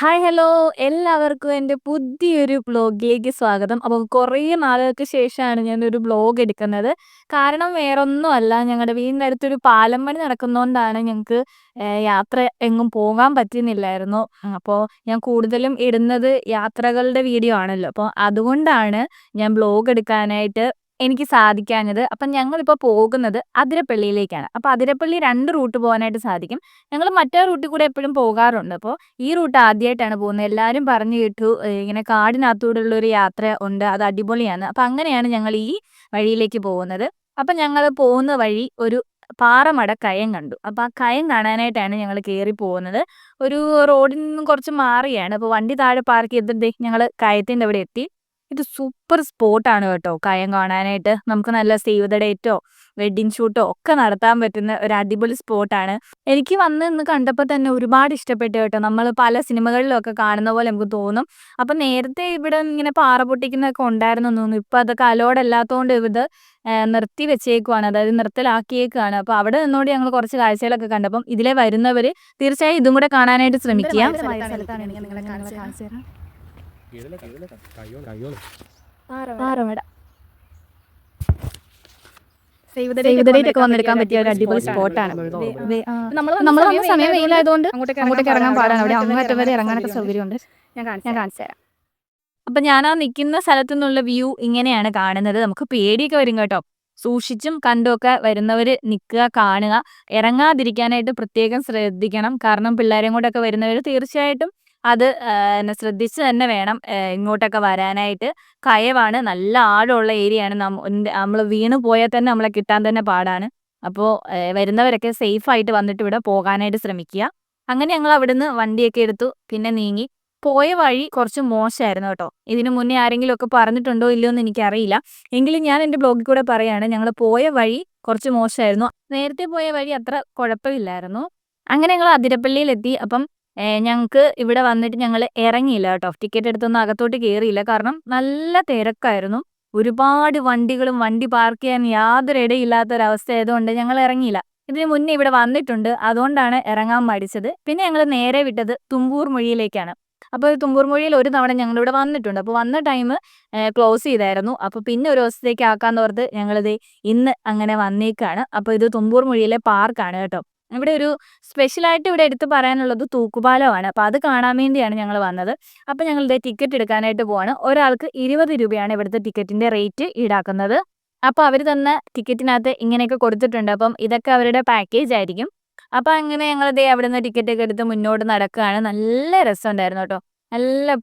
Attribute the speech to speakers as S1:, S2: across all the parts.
S1: Hi hello എല്ലാവർക്കും എന്റെ പുതിയൊരു ബ്ലോഗിലേക്ക് സ്വാഗതം. അപ്പോൾ കുറേ നാളുകൾക്ക് ശേഷമാണ് ഞാനൊരു ബ്ലോഗ് എടുക്കുന്നത്. കാരണം വേറൊന്നുമല്ല ഞങ്ങളുടെ വീടിന്റെ അടുത്തൊരു പാലം പണി നടക്കുന്നതുകൊണ്ടാണ് ഞങ്ങൾക്ക് യാത്ര എങ്ങും പോകാൻ പറ്റുന്നില്ലായിരുന്നു. അപ്പോൾ ഞാൻ കൂടുതലും ഇടുന്നത് യാത്രകളുടെ വീഡിയോ ആണല്ലോ. അപ്പോൾ അതുകൊണ്ടാണ് ഞാൻ ബ്ലോഗ് എടുക്കാനായിട്ട് എനിക്ക് സാധിക്കാഞ്ഞത്. അപ്പം ഞങ്ങളിപ്പോൾ പോകുന്നത് അതിരപ്പള്ളിയിലേക്കാണ്. അപ്പോൾ അതിരപ്പള്ളി രണ്ട് റൂട്ട് പോകാനായിട്ട് സാധിക്കും. ഞങ്ങൾ മറ്റേ റൂട്ടിൽ കൂടെ എപ്പോഴും പോകാറുണ്ട്. അപ്പോൾ ഈ റൂട്ട് ആദ്യമായിട്ടാണ് പോകുന്നത്. എല്ലാവരും പറഞ്ഞു കേട്ടു ഇങ്ങനെ കാടിനകത്തൂടെയുള്ള ഒരു യാത്ര ഉണ്ട്. അത് അടിപൊളിയാണ്. അപ്പം അങ്ങനെയാണ് ഞങ്ങൾ ഈ വഴിയിലേക്ക് പോകുന്നത്. അപ്പം ഞങ്ങൾ പോകുന്ന വഴി ഒരു പാറമട കയം കണ്ടു. അപ്പോൾ ആ കയം കാണാനായിട്ടാണ് ഞങ്ങൾ കയറി പോകുന്നത്. ഒരു റോഡിൽ നിന്നും കുറച്ച് മാറിയാണ്. അപ്പോൾ വണ്ടി താഴെ പാർക്ക് ചെയ്തിട്ട് ഞങ്ങൾ കയത്തിന്റെ അവിടെ എത്തി. ഇത് സൂപ്പർ സ്പോട്ടാണ് കേട്ടോ. കയം കാണാനായിട്ട് നമുക്ക് നല്ല സേവ് ദ ഡേറ്റോ വെഡ്ഡിംഗ് ഷൂട്ടോ ഒക്കെ നടത്താൻ പറ്റുന്ന ഒരു അടിപൊളി സ്പോട്ടാണ് എനിക്ക് വന്ന് ഇന്ന് കണ്ടപ്പോൾ തന്നെ ഒരുപാട് ഇഷ്ടപ്പെട്ടു കേട്ടോ. നമ്മൾ പല സിനിമകളിലൊക്കെ കാണുന്ന പോലെ നമുക്ക് തോന്നും. അപ്പം നേരത്തെ ഇവിടെ ഇങ്ങനെ പാറ പൊട്ടിക്കുന്നതൊക്കെ ഉണ്ടായിരുന്നു തോന്നുന്നു. ഇപ്പം അതൊക്കെ അലോഡല്ലാത്തതുകൊണ്ട് ഇത് നിർത്തി വെച്ചേക്കുവാണ്. അതായത് നിർത്തലാക്കിയേക്കാണ് അപ്പോൾ അവിടെ നിന്നോട് ഞങ്ങൾ കുറച്ച് കാഴ്ചകളൊക്കെ കണ്ടപ്പം ഇതിലെ വരുന്നവർ തീർച്ചയായും ഇതും കൂടെ കാണാനായിട്ട് ശ്രമിക്കുക. പാറമട സേവ് ദ ഡേറ്റ് ഒക്കെ വന്നെടുക്കാൻ പറ്റിയ ഒരു അടിപൊളി സ്പോട്ടാണ് നമ്മൾ വന്ന സമയം വെയിലായതുകൊണ്ട് അങ്ങോട്ടേക്ക് ഇറങ്ങാൻ പാടാണ്. അവിടെ അങ്ങോട്ട് വരെ ഇറങ്ങാനൊക്കെ സൗകര്യമുണ്ട്. ഞാൻ കാണിച്ചു തരാം. അപ്പൊ ഞാൻ ആ നിൽക്കുന്ന സ്ഥലത്തു നിന്നുള്ള വ്യൂ ഇങ്ങനെയാണ് കാണുന്നത്. നമുക്ക് പേടിയൊക്കെ വരും കേട്ടോ. സൂക്ഷിച്ചും കണ്ടുമൊക്കെ വരുന്നവര് നിൽക്കുക കാണുക. ഇറങ്ങാതിരിക്കാനായിട്ട് പ്രത്യേകം ശ്രദ്ധിക്കണം. കാരണം പിള്ളേരെയും കൂടെയൊക്കെ വരുന്നവർ തീർച്ചയായിട്ടും അത് എന്നെ ശ്രദ്ധിച്ച് തന്നെ വേണം ഇങ്ങോട്ടൊക്കെ വരാനായിട്ട്. കയവാണ്. നല്ല ആഴമുള്ള ഏരിയയാണ്. നമ്മൾ വീണ് പോയാൽ തന്നെ നമ്മളെ കിട്ടാൻ തന്നെ പാടാണ്. അപ്പോൾ വരുന്നവരൊക്കെ സേഫ് ആയിട്ട് വന്നിട്ട് ഇവിടെ പോകാനായിട്ട് ശ്രമിക്കുക. അങ്ങനെ ഞങ്ങൾ അവിടുന്ന് വണ്ടിയൊക്കെ എടുത്തു. പിന്നെ നീങ്ങി. പോയ വഴി കുറച്ച് മോശമായിരുന്നു കേട്ടോ. ഇതിനു മുന്നേ ആരെങ്കിലും ഒക്കെ പറഞ്ഞിട്ടുണ്ടോ ഇല്ലയോ എന്ന് എനിക്കറിയില്ല. എങ്കിലും ഞാൻ എന്റെ ബ്ലോഗിൽ കൂടെ പറയാണ്. ഞങ്ങൾ പോയ വഴി കുറച്ച് മോശമായിരുന്നു. നേരത്തെ പോയ വഴി അത്ര കുഴപ്പമില്ലായിരുന്നു. അങ്ങനെ ഞങ്ങൾ അതിരപ്പള്ളിയിലെത്തി. അപ്പം ഞങ്ങൾക്ക് ഇവിടെ വന്നിട്ട് ഞങ്ങൾ ഇറങ്ങിയില്ല കേട്ടോ. ടിക്കറ്റ് എടുത്തൊന്നും അകത്തോട്ട് കയറിയില്ല. കാരണം നല്ല തിരക്കായിരുന്നു. ഒരുപാട് വണ്ടികളും വണ്ടി പാർക്ക് ചെയ്യാൻ യാതൊരു ഇടയില്ലാത്ത ഒരവസ്ഥ ആയതുകൊണ്ട് ഞങ്ങൾ ഇറങ്ങിയില്ല. ഇതിന് മുന്നേ ഇവിടെ വന്നിട്ടുണ്ട്. അതുകൊണ്ടാണ് ഇറങ്ങാൻ മടിച്ചത്. പിന്നെ ഞങ്ങൾ നേരെ വിട്ടത് തുമ്പൂർ മൊഴിയിലേക്കാണ്. അപ്പോൾ തുമ്പൂർ മൊഴിയിൽ ഒരു തവണ ഞങ്ങൾ ഇവിടെ വന്നിട്ടുണ്ട്. അപ്പോൾ വന്ന ടൈം ക്ലോസ് ചെയ്തായിരുന്നു. അപ്പോൾ പിന്നെ ഒരു ദിവസത്തേക്ക് ആക്കാന്ന് ഓർത്ത് ഞങ്ങളിത് ഇന്ന് അങ്ങനെ വന്നേക്കാണ്. അപ്പോൾ ഇത് തുമ്പൂർ മൊഴിയിലെ പാർക്കാണ് കേട്ടോ. ഇവിടെ ഒരു സ്പെഷ്യലായിട്ട് ഇവിടെ എടുത്ത് പറയാനുള്ളത് തൂക്കുപാലമാണ്. അപ്പോൾ അത് കാണാൻ വേണ്ടിയാണ് ഞങ്ങൾ വന്നത്. അപ്പോൾ ഞങ്ങൾ ദേ ടിക്കറ്റ് എടുക്കാനായിട്ട് പോവാണ്. ഒരാൾക്ക് ഇരുപത് രൂപയാണ് ഇവിടുത്തെ ടിക്കറ്റിന്റെ റേറ്റ് ഈടാക്കുന്നത്. അപ്പോൾ അവർ തന്ന ടിക്കറ്റിനകത്ത് ഇങ്ങനെയൊക്കെ കൊടുത്തിട്ടുണ്ട്. അപ്പം ഇതൊക്കെ അവരുടെ പാക്കേജ് ആയിരിക്കും. അപ്പോൾ അങ്ങനെ ഞങ്ങൾ ദേ അവിടുന്ന് ടിക്കറ്റ് ഒക്കെ എടുത്ത് മുന്നോട്ട് നടക്കുകയാണ്. നല്ല രസമുണ്ടായിരുന്നു കേട്ടോ. നല്ല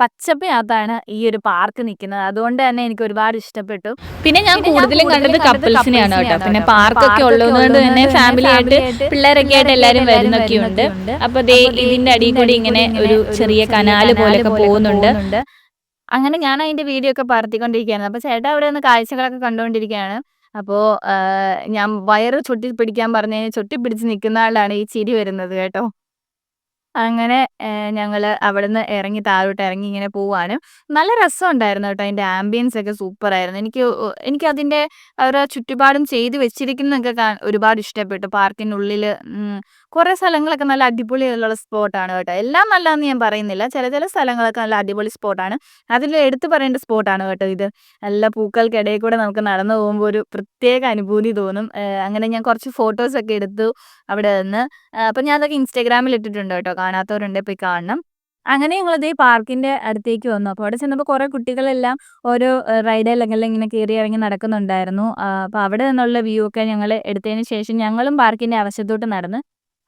S1: പച്ചപ്പ് അതാണ് ഈ ഒരു പാർക്ക് നിൽക്കുന്നത് അതുകൊണ്ട് തന്നെ എനിക്ക് ഒരുപാട് ഇഷ്ടപ്പെട്ടു. പിന്നെ ഞാൻ കൂടുതലും കണ്ടത് കപ്പിൾസിനെയാണ് കേട്ടോ. പിന്നെ പാർക്കൊക്കെ ഉള്ളതുകൊണ്ട് തന്നെ ഫാമിലി ആയിട്ട് പിള്ളേരൊക്കെ ആയിട്ട് എല്ലാവരും വരുന്നൊക്കെ ഉണ്ട്. അപ്പൊ ഇതിന്റെ അടിയിൽ കൂടി ഇങ്ങനെ ഒരു ചെറിയ കനാല് പോലെയൊക്കെ പോകുന്നുണ്ട്. അങ്ങനെ ഞാൻ അതിന്റെ വീഡിയോ ഒക്കെ പറത്തിക്കൊണ്ടിരിക്കുകയാണ് അപ്പൊ ചേട്ടാ അവിടെ നിന്ന് കാഴ്ചകളൊക്കെ കണ്ടുകൊണ്ടിരിക്കുകയാണ് അപ്പോൾ ഞാൻ വയറ് ചുട്ടി പിടിക്കാൻ പറഞ്ഞു ചുട്ടി പിടിച്ച് നിൽക്കുന്ന ആളാണ് ഈ ചിരി വരുന്നത് കേട്ടോ. അങ്ങനെ ഞങ്ങൾ അവിടുന്ന് ഇറങ്ങി താഴോട്ട് ഇറങ്ങി ഇങ്ങനെ പോവാണ്. നല്ല രസമുണ്ടായിരുന്നു കേട്ടോ. അതിന്റെ ആംബിയൻസ് ഒക്കെ സൂപ്പറായിരുന്നു. എനിക്ക് എനിക്ക് അതിന്റെ അവരുടെ ചുറ്റുപാടും ചെയ്ത് വെച്ചിരിക്കുന്നതൊക്കെ ഒരുപാട് ഇഷ്ടപ്പെട്ടു. പാർക്കിനുള്ളിൽ കുറേ സ്ഥലങ്ങളൊക്കെ നല്ല അടിപൊളിയുള്ള സ്പോട്ടാണ് കേട്ടോ. എല്ലാം നല്ലതാന്ന് ഞാൻ പറയുന്നില്ല. ചില ചില സ്ഥലങ്ങളൊക്കെ നല്ല അടിപൊളി സ്പോട്ടാണ്. അതിൽ എടുത്തു പറയേണ്ട സ്പോട്ടാണ് കേട്ടോ ഇത്. നല്ല പൂക്കൾക്കിടയിൽ കൂടെ നമുക്ക് നടന്നു പോകുമ്പോൾ ഒരു പ്രത്യേക അനുഭൂതി തോന്നും. അങ്ങനെ ഞാൻ കുറച്ച് ഫോട്ടോസൊക്കെ എടുത്തു അവിടെ നിന്ന്. അപ്പം ഞാൻ അതൊക്കെ ഇൻസ്റ്റാഗ്രാമിൽ ഇട്ടിട്ടുണ്ട് കേട്ടോ. കാണാത്തവരുണ്ടെങ്കിൽ പോയി കാണണം. അങ്ങനെ ഞങ്ങളിതേ പാർക്കിന്റെ അടുത്തേക്ക് വന്നു. അപ്പോൾ അവിടെ ചെന്നപ്പോൾ കുറേ കുട്ടികളെല്ലാം ഓരോ റൈഡിലെല്ലാം ഇങ്ങനെ കയറി ഇറങ്ങി നടക്കുന്നുണ്ടായിരുന്നു. അപ്പോൾ അവിടെ നിന്നുള്ള വ്യൂ ഒക്കെ ഞങ്ങൾ എടുത്തതിന് ശേഷം ഞങ്ങളും പാർക്കിന്റെ അവശത്തോട്ട് നടന്ന്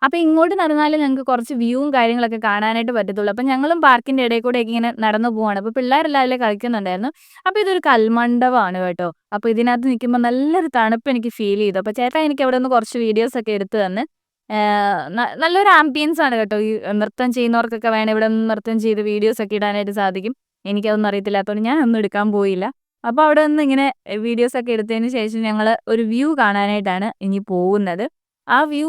S1: അപ്പോൾ ഇങ്ങോട്ട് നടന്നാലും ഞങ്ങൾക്ക് കുറച്ച് വ്യൂവും കാര്യങ്ങളൊക്കെ കാണാനായിട്ട് പറ്റത്തുള്ളൂ. അപ്പോൾ ഞങ്ങളും പാർക്കിന്റെ ഇടയിൽ കൂടെ ഇങ്ങനെ നടന്നു പോവാണ്. അപ്പോൾ പിള്ളേരെല്ലാം അതിൽ കളിക്കുന്നുണ്ടായിരുന്നു. അപ്പോൾ ഇതൊരു കൽമണ്ഡപമാണ് കേട്ടോ. അപ്പോൾ ഇതിനകത്ത് നിൽക്കുമ്പോൾ നല്ലൊരു തണുപ്പ് എനിക്ക് ഫീൽ ചെയ്തു. അപ്പോൾ ചേട്ടാ എനിക്ക് അവിടെ നിന്ന് കുറച്ച് വീഡിയോസ് ഒക്കെ എടുത്തു തന്ന്. നല്ലൊരു ആംബിയൻസ് ആണ് കേട്ടോ. ഈ നൃത്തം ചെയ്യുന്നവർക്കൊക്കെ വേണം ഇവിടെ നിന്ന് നൃത്തം ചെയ്ത് വീഡിയോസ് ഒക്കെ ഇടാനായിട്ട് സാധിക്കും. എനിക്കതൊന്നും അറിയത്തില്ലാത്തതുകൊണ്ട് ഞാൻ ഒന്നും എടുക്കാൻ പോയില്ല. അപ്പോൾ അവിടെ നിന്ന് ഇങ്ങനെ വീഡിയോസ് ഒക്കെ എടുത്തതിന് ശേഷം ഞങ്ങൾ ഒരു വ്യൂ കാണാനായിട്ടാണ് ഇനി പോകുന്നത്. ആ വ്യൂ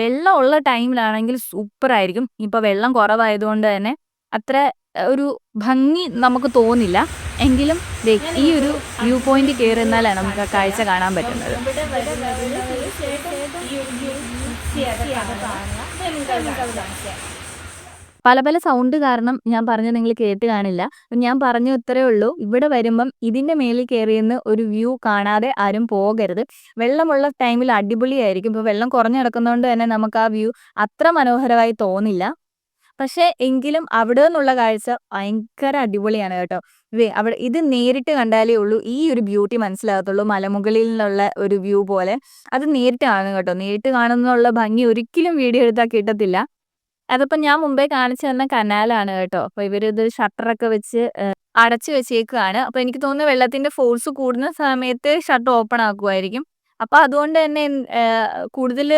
S1: വെള്ളം ഉള്ള ടൈമിലാണെങ്കിൽ സൂപ്പർ ആയിരിക്കും ഇപ്പോൾ വെള്ളം കുറവായതുകൊണ്ട് തന്നെ അത്ര ഒരു ഭംഗി നമുക്ക് തോന്നില്ല. എങ്കിലും ഈ ഒരു വ്യൂ പോയിന്റ് കയറി നിന്നാലാണ് നമുക്ക് ആ കാഴ്ച കാണാൻ പറ്റുന്നത്. പല പല സൗണ്ട് കാരണം ഞാൻ പറഞ്ഞത് നിങ്ങൾ കേട്ട് കാണില്ല. ഞാൻ പറഞ്ഞു ഇത്രയേ ഉള്ളൂ. ഇവിടെ വരുമ്പം ഇതിന്റെ മേളിൽ കയറിയെന്ന് ഒരു വ്യൂ കാണാതെ ആരും പോകരുത്. വെള്ളമുള്ള ടൈമിൽ അടിപൊളിയായിരിക്കും. ഇപ്പോൾ വെള്ളം കുറഞ്ഞു കിടക്കുന്നതുകൊണ്ട് തന്നെ നമുക്ക് ആ വ്യൂ അത്ര മനോഹരമായി തോന്നില്ല. പക്ഷേ എങ്കിലും അവിടെ നിന്നുള്ള കാഴ്ച ഭയങ്കര അടിപൊളിയാണ് കേട്ടോ. അവിടെ ഇത് നേരിട്ട് കണ്ടാലേ ഉള്ളൂ. ഈ ഒരു ബ്യൂട്ടി മനസ്സിലാകത്തുള്ളൂ. മലമുകളിൽ നിന്നുള്ള ഒരു വ്യൂ പോലെ. അത് നേരിട്ട് കാണും കേട്ടോ. നേരിട്ട് കാണുന്നുള്ള ഭംഗി ഒരിക്കലും വീഡിയോ എടുത്താൽ കിട്ടത്തില്ല. അതിപ്പോ ഞാൻ മുമ്പേ കാണിച്ചു തന്ന കനാലാണ് കേട്ടോ. അപ്പൊ ഇവരിത് ഷട്ടറൊക്കെ വെച്ച് അടച്ചു വെച്ചേക്കുകയാണ് അപ്പൊ എനിക്ക് തോന്നുന്നു വെള്ളത്തിന്റെ ഫോഴ്സ് കൂടുന്ന സമയത്ത് ഷട്ടർ ഓപ്പൺ ആക്കുമായിരിക്കും അപ്പൊ അതുകൊണ്ട് തന്നെ കൂടുതൽ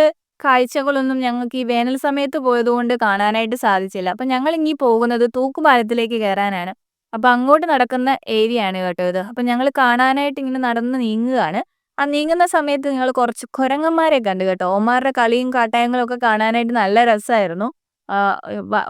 S1: കാഴ്ചകളൊന്നും ഞങ്ങൾക്ക് ഈ വേനൽ സമയത്ത് പോയതുകൊണ്ട് കാണാനായിട്ട് സാധിച്ചില്ല. അപ്പൊ ഞങ്ങൾ ഇനി പോകുന്നത് തൂക്കുപാലത്തിലേക്ക് കയറാനാണ്. അപ്പൊ അങ്ങോട്ട് നടക്കുന്ന ഏരിയ ആണ് കേട്ടോ ഇത്. അപ്പൊ ഞങ്ങൾ കാണാനായിട്ട് ഇങ്ങനെ നടന്ന് നീങ്ങുകയാണ്. ആ നീങ്ങുന്ന സമയത്ത് നിങ്ങൾ കുറച്ച് കുരങ്ങന്മാരെ കണ്ടു കേട്ടോ. ഓമാരുടെ കളിയും കാട്ടായങ്ങളും ഒക്കെ കാണാനായിട്ട് നല്ല രസമായിരുന്നു.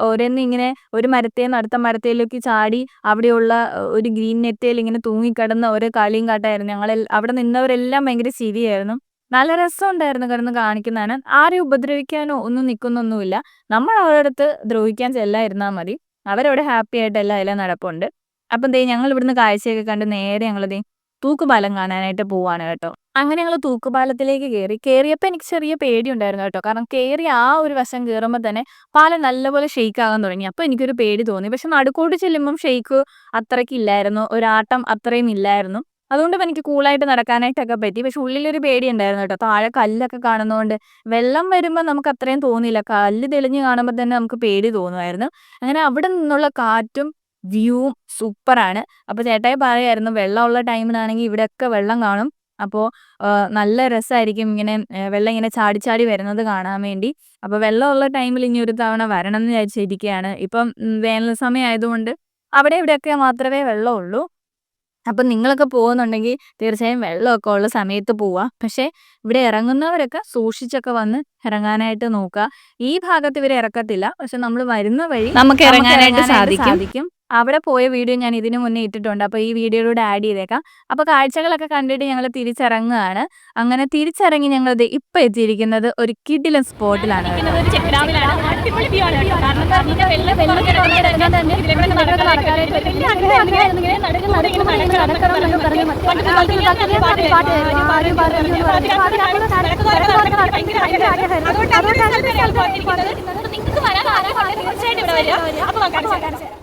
S1: ഓരോന്ന് ഇങ്ങനെ ഒരു മരത്തേന്ന് അടുത്ത മരത്തേലേക്ക് ചാടി അവിടെയുള്ള ഒരു ഗ്രീൻ നെറ്റയിൽ ഇങ്ങനെ തൂങ്ങിക്കിടന്ന ഓരോ കളിയും കാട്ടായിരുന്നു ഞങ്ങളെ അവിടെ നിന്നവരെല്ലാം ഭയങ്കര ചിരിയായിരുന്നു. നല്ല രസം ഉണ്ടായിരുന്നു കിടന്ന് കാണിക്കുന്നതാണ് ആരെയും ഉപദ്രവിക്കാനോ ഒന്നും നിൽക്കുന്നൊന്നുമില്ല നമ്മൾ അവരുടെ അടുത്ത് ദ്രോഹിക്കാൻ ചെല്ലായിരുന്നാൽ മതി. അവരവിടെ ഹാപ്പി ആയിട്ട് എല്ലാം നടപ്പുണ്ട്. അപ്പം ദേ ഞങ്ങൾ ഇവിടുന്ന് കാഴ്ചയൊക്കെ കണ്ട് നേരെ ഞങ്ങൾ ദേ തൂക്കുപാലം കാണാനായിട്ട് പോവാണ് കേട്ടോ. അങ്ങനെ ഞങ്ങൾ തൂക്കുപാലത്തിലേക്ക് കയറി. കയറിയപ്പോൾ എനിക്ക് ചെറിയ പേടി ഉണ്ടായിരുന്നു കേട്ടോ. കാരണം കയറി ആ ഒരു വശം കയറുമ്പോൾ തന്നെ പാലം നല്ലപോലെ ഷെയ്ക്ക് ആകാൻ തുടങ്ങി. അപ്പോൾ എനിക്കൊരു പേടി തോന്നി. പക്ഷെ നടുക്കോട്ട് ചെല്ലുമ്പം ഷെയ്ക്ക് അത്രയ്ക്ക് ഇല്ലായിരുന്നു. ഒരാട്ടം അത്രയും ഇല്ലായിരുന്നു. അതുകൊണ്ട് എനിക്ക് കൂളായിട്ട് നടക്കാനായിട്ടൊക്കെ പറ്റി. പക്ഷെ ഉള്ളിലൊരു പേടി ഉണ്ടായിരുന്നു കേട്ടോ. താഴെ കല്ലൊക്കെ കാണുന്നതുകൊണ്ട് വെള്ളം വരുമ്പോൾ നമുക്ക് അത്രയും തോന്നിയില്ല. കല്ല് തെളിഞ്ഞ് കാണുമ്പോൾ തന്നെ നമുക്ക് പേടി തോന്നുമായിരുന്നു. അങ്ങനെ അവിടെ നിന്നുള്ള കാറ്റും വ്യൂവും സൂപ്പറാണ്. അപ്പോൾ ചേട്ടായി പറയായിരുന്നു വെള്ളമുള്ള ടൈമിലാണെങ്കിൽ ഇവിടെയൊക്കെ വെള്ളം കാണും. അപ്പോൾ നല്ല രസമായിരിക്കും ഇങ്ങനെ വെള്ളം ഇങ്ങനെ ചാടി ചാടി വരുന്നത് കാണാൻ വേണ്ടി. അപ്പോൾ വെള്ളമുള്ള ടൈമിൽ ഇനി ഒരു തവണ വരണം എന്ന് വിചാരിച്ചിരിക്കുകയാണ്. ഇപ്പം വേനൽ സമയം ആയതുകൊണ്ട് അവിടെ ഇവിടെയൊക്കെ മാത്രമേ വെള്ളമുള്ളൂ. അപ്പം നിങ്ങളൊക്കെ പോകുന്നുണ്ടെങ്കിൽ തീർച്ചയായും വെള്ളമൊക്കെ ഉള്ള സമയത്ത് പോവുക പക്ഷേ ഇവിടെ ഇറങ്ങുന്നവരൊക്കെ സൂക്ഷിച്ചൊക്കെ വന്ന് ഇറങ്ങാനായിട്ട് നോക്കുക. ഈ ഭാഗത്ത് ഇവർ ഇറക്കത്തില്ല. പക്ഷെ നമ്മൾ വരുന്ന വഴി നമുക്ക് ഇറങ്ങാനായിട്ട് സാധിക്കും. അവിടെ പോയ വീഡിയോ ഞാൻ ഇതിനു മുന്നേ ഇട്ടിട്ടുണ്ട്. അപ്പോൾ ഈ വീഡിയോയിലൂടെ ആഡ് ചെയ്തേക്കാം. അപ്പോൾ കാഴ്ചകളൊക്കെ കണ്ടിട്ട് ഞങ്ങൾ തിരിച്ചിറങ്ങുകയാണ്. അങ്ങനെ തിരിച്ചിറങ്ങി ഞങ്ങൾ ഇപ്പം എത്തിയിരിക്കുന്നത് ഒരു കിഡിലൻ സ്പോട്ടിലാണ്.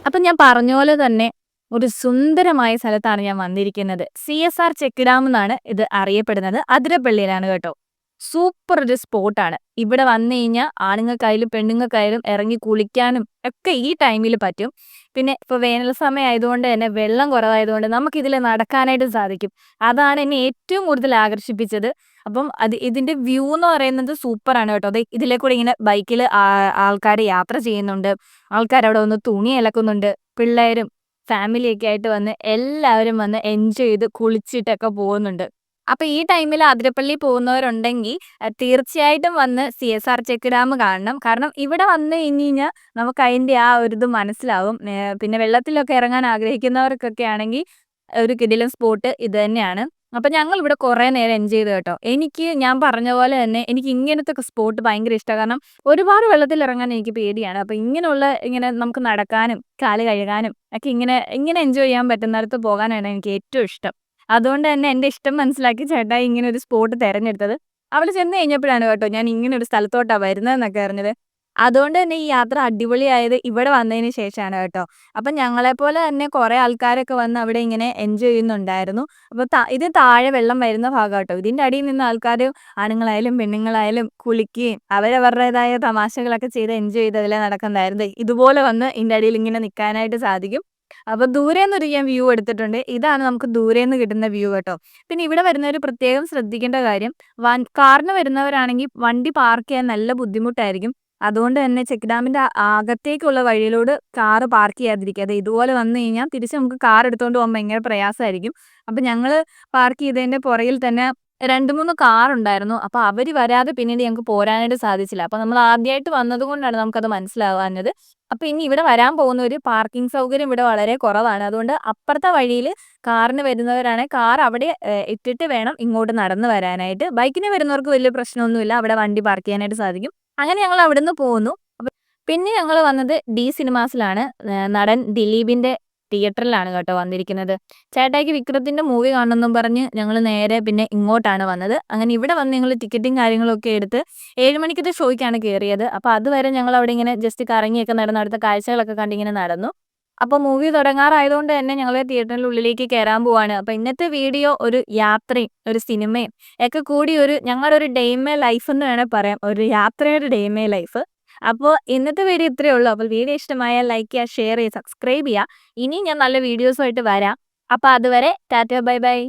S1: അപ്പൊ ഞാൻ പറഞ്ഞ പോലെ തന്നെ ഒരു സുന്ദരമായ സ്ഥലത്താണ് ഞാൻ വന്നിരിക്കുന്നത്. C S R check dam എന്നാണ് ഇത് അറിയപ്പെടുന്നത്. അതിരപ്പള്ളിയിലാണ് കേട്ടോ. സൂപ്പർ ഒരു സ്പോട്ടാണ് ഇവിടെ വന്നു കഴിഞ്ഞാൽ ആണുങ്ങൾക്കായാലും പെണ്ണുങ്ങൾക്കായാലും ഇറങ്ങി കുളിക്കാനും ഒക്കെ ഈ ടൈമിൽ പറ്റും. പിന്നെ ഇപ്പൊ വേനൽ സമയം ആയതുകൊണ്ട് തന്നെ വെള്ളം കുറവായതുകൊണ്ട് നമുക്കിതിൽ നടക്കാനായിട്ട് സാധിക്കും. അതാണ് എന്നെ ഏറ്റവും കൂടുതൽ ആകർഷിപ്പിച്ചത്. അപ്പം അത് ഇതിന്റെ വ്യൂ എന്ന് പറയുന്നത് സൂപ്പറാണ് കേട്ടോ. അതെ ഇതിലെ കൂടെ ഇങ്ങനെ ബൈക്കിൽ ആൾക്കാർ യാത്ര ചെയ്യുന്നുണ്ട്. ആൾക്കാർ അവിടെ വന്ന് തുണി ഇലക്കുന്നുണ്ട് പിള്ളേരും ഫാമിലിയൊക്കെ ആയിട്ട് വന്ന് എല്ലാവരും വന്ന് എൻജോയ് ചെയ്ത് കുളിച്ചിട്ടൊക്കെ പോകുന്നുണ്ട്. അപ്പൊ ഈ ടൈമിൽ അതിരപ്പള്ളി പോകുന്നവരുണ്ടെങ്കിൽ തീർച്ചയായിട്ടും വന്ന് C S R check dam കാണണം. കാരണം ഇവിടെ വന്ന് കഴിഞ്ഞ് കഴിഞ്ഞാൽ നമുക്ക് അതിന്റെ ആ ഒരു ഇത് മനസ്സിലാവും. പിന്നെ വെള്ളത്തിലൊക്കെ ഇറങ്ങാൻ ആഗ്രഹിക്കുന്നവർക്കൊക്കെ ആണെങ്കിൽ ഒരു കിടിലൻ സ്പോട്ട് ഇത് തന്നെയാണ്. അപ്പൊ ഞങ്ങൾ ഇവിടെ കുറെ നേരം എൻജോയ് ചെയ്തു കേട്ടോ? എനിക്ക് ഞാൻ പറഞ്ഞ പോലെ തന്നെ എനിക്ക് ഇങ്ങനത്തെ സ്പോട്ട് ഭയങ്കര ഇഷ്ടമാണ് കാരണം ഒരുപാട് വെള്ളത്തിൽ ഇറങ്ങാൻ എനിക്ക് പേടിയാണ്. അപ്പൊ ഇങ്ങനെയുള്ള ഇങ്ങനെ നമുക്ക് നടക്കാനും കാൽ കഴുകാനും ഒക്കെ ഇങ്ങനെ ഇങ്ങനെ എൻജോയ് ചെയ്യാൻ പറ്റുന്നിടത്ത് പോകാനാണ് എനിക്ക് ഏറ്റവും ഇഷ്ടം. അതുകൊണ്ട് തന്നെ എന്റെ ഇഷ്ടം മനസ്സിലാക്കി ചേട്ടായി ഇങ്ങനെ ഒരു സ്പോട്ട് തിരഞ്ഞെടുത്തത്. അവിടെ ചെന്ന് കഴിഞ്ഞപ്പോഴാണ് കേട്ടോ ഞാൻ ഇങ്ങനെ ഒരു സ്ഥലത്തോട്ടാണ് വരുന്നതെന്നൊക്കെ അറിഞ്ഞത്. അതുകൊണ്ട് തന്നെ ഈ യാത്ര അടിപൊളിയായത് ഇവിടെ വന്നതിന് ശേഷമാണ് കേട്ടോ. അപ്പം ഞങ്ങളെപ്പോലെ തന്നെ കുറേ ആൾക്കാരൊക്കെ വന്ന് അവിടെ ഇങ്ങനെ എൻജോയ് ചെയ്യുന്നുണ്ടായിരുന്നു. അപ്പോൾ ഇത് താഴെ വെള്ളം വരുന്ന ഭാഗം കേട്ടോ. ഇതിന്റെ അടിയിൽ നിന്ന് ആൾക്കാർ ആണുങ്ങളായാലും പെണ്ണുങ്ങളായാലും കുളിക്കുകയും അവരവരുടേതായ തമാശകളൊക്കെ ചെയ്ത് എൻജോയ് ചെയ്തതിലെ നടക്കുന്നതായിരുന്നു. ഇതുപോലെ വന്ന് ഇതിന്റെ അടിയിൽ ഇങ്ങനെ നിൽക്കാനായിട്ട് സാധിക്കും. അപ്പൊ നിന്നൊരു ഞാൻ വ്യൂ എടുത്തിട്ടുണ്ട്. ഇതാണ് നമുക്ക് ദൂരെ നിന്ന് കിട്ടുന്ന വ്യൂ കേട്ടോ. പിന്നെ ഇവിടെ വരുന്നവർ പ്രത്യേകം ശ്രദ്ധിക്കേണ്ട കാര്യം കാറിന് വരുന്നവരാണെങ്കിൽ വണ്ടി പാർക്ക് ചെയ്യാൻ നല്ല ബുദ്ധിമുട്ടായിരിക്കും. അതുകൊണ്ട് തന്നെ ചെക്ക് ഡാമിന്റെ അകത്തേക്കുള്ള വഴിയിലൂടെ കാറ് പാർക്ക് ചെയ്യാതിരിക്കുക. അത് ഇതുപോലെ വന്നു കഴിഞ്ഞാൽ തിരിച്ച് നമുക്ക് കാർ എടുത്തുകൊണ്ട് പോകാൻ ഭയങ്കര പ്രയാസമായിരിക്കും അപ്പൊ ഞങ്ങൾ പാർക്ക് ചെയ്തതിന്റെ പുറയിൽ തന്നെ രണ്ട് മൂന്ന് കാർ ഉണ്ടായിരുന്നു. അപ്പൊ അവർ വരാതെ പിന്നീട് ഞങ്ങൾക്ക് പോരാനായിട്ട് സാധിച്ചില്ല. അപ്പോൾ നമ്മൾ ആദ്യമായിട്ട് വന്നത് കൊണ്ടാണ് നമുക്കത് മനസ്സിലാവാഞ്ഞത്. അപ്പൊ ഇനി ഇവിടെ വരാൻ പോകുന്ന ഒരു പാർക്കിംഗ് സൗകര്യം ഇവിടെ വളരെ കുറവാണ്. അതുകൊണ്ട് അപ്പുറത്തെ വഴിയിൽ കാറിന് വരുന്നവരാണെങ്കിൽ കാർ അവിടെ ഇട്ടിട്ട് വേണം ഇങ്ങോട്ട് നടന്നു വരാനായിട്ട്. ബൈക്കിന് വരുന്നവർക്ക് വലിയ പ്രശ്നമൊന്നുമില്ല. അവിടെ വണ്ടി പാർക്ക് ചെയ്യാനായിട്ട് സാധിക്കും. അങ്ങനെ ഞങ്ങൾ അവിടെ നിന്ന് പോകുന്നു പിന്നെ ഞങ്ങൾ വന്നത് ഡി സിനിമാസിലാണ്. നടൻ ദിലീപിന്റെ തിയേറ്ററിലാണ് കേട്ടോ വന്നിരിക്കുന്നത്. ചേട്ടായിക്ക് വിക്രത്തിന്റെ മൂവി കാണണമെന്നും പറഞ്ഞ് ഞങ്ങൾ നേരെ പിന്നെ ഇങ്ങോട്ടാണ് വന്നത്. അങ്ങനെ ഇവിടെ വന്ന് ഞങ്ങൾ ടിക്കറ്റും കാര്യങ്ങളൊക്കെ എടുത്ത് ഏഴ് മണിക്കത്തെ ഷോയ്ക്കാണ് കയറിയത് അപ്പോൾ അതുവരെ ഞങ്ങൾ അവിടെ ഇങ്ങനെ ജസ്റ്റ് കറങ്ങിയൊക്കെ നടന്ന് അടുത്ത കാഴ്ചകളൊക്കെ കണ്ടിങ്ങനെ നടന്നു. അപ്പോൾ മൂവി തുടങ്ങാറായതുകൊണ്ട് തന്നെ ഞങ്ങൾ തിയേറ്ററിന്റെ ഉള്ളിലേക്ക് കയറാൻ പോവാണ്. അപ്പോൾ ഇന്നത്തെ വീഡിയോ ഒരു യാത്രയും ഒരു സിനിമയും ഒക്കെ കൂടി ഒരു ഞങ്ങളുടെ ഒരു ഡെയ്മേ ലൈഫ് എന്ന് വേണേൽ പറയാം. ഒരു യാത്രയുടെ ഡെയ്മേ ലൈഫ്. അപ്പോൾ ഇന്നത്തെ വീഡിയോ ഇത്രയേ ഉള്ളൂ. അപ്പോൾ വീഡിയോ ഇഷ്ടമായാൽ ലൈക്ക് ചെയ്യുക ഷെയർ ചെയ്യുക സബ്സ്ക്രൈബ് ചെയ്യുക. ഇനി ഞാൻ നല്ല വീഡിയോസുമായിട്ട് വരാം. അപ്പോൾ അതുവരെ ടാറ്റ ബൈ ബൈ.